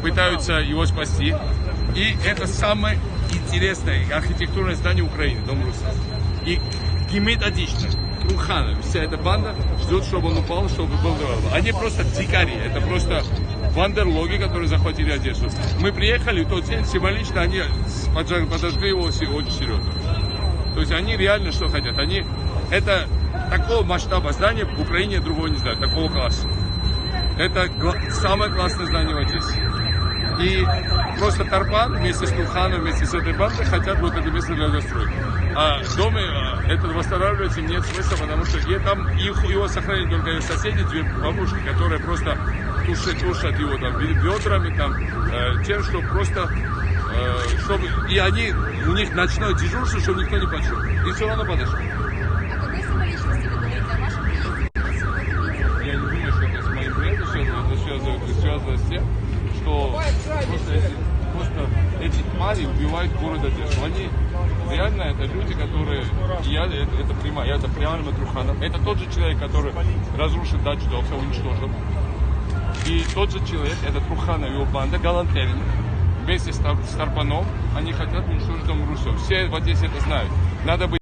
пытаются его спасти. И это самое интересное архитектурное здание Украины, Дом Руса. И методично Труханов, вся эта банда ждет, чтобы он упал, чтобы был дорога. Они просто дикари, это просто вандерлоги, которые захватили Одессу. Мы приехали, в тот день символично они подожгли его очень серьезно. То есть они реально что хотят? Они это такого масштаба здания в Украине другого не знаю, такого класса. Это самое классное здание в Одессе. И просто Тарпан вместе с Туханом, вместе с этой бандой хотят вот это место для застройки. А доме а, это восстанавливать им нет смысла, потому что и там их, его сохранили только их соседи, две бабушки, которые просто тушат, тушат его там ведрами, там, э, тем, что просто э, чтобы, и они, у них ночное дежурство, чтобы никто не почул. И все равно подошли. О какой символичности вы говорите? О вашем приезде? Я не думаю, что это с моим приездом связано, это связано, это связано с тем, что просто эти, просто эти твари убивают город Одессу. Они реально это люди, которые, я это, это прямо, я это прямо Труханов. Это тот же человек, который разрушил дачу Довса, уничтожил. И тот же человек, это Труханов и его банда, Галантерин, вместе с, Тар- с Тарпаном, они хотят уничтожить Дом Руссо. Все в Одессе это знают. Надо быть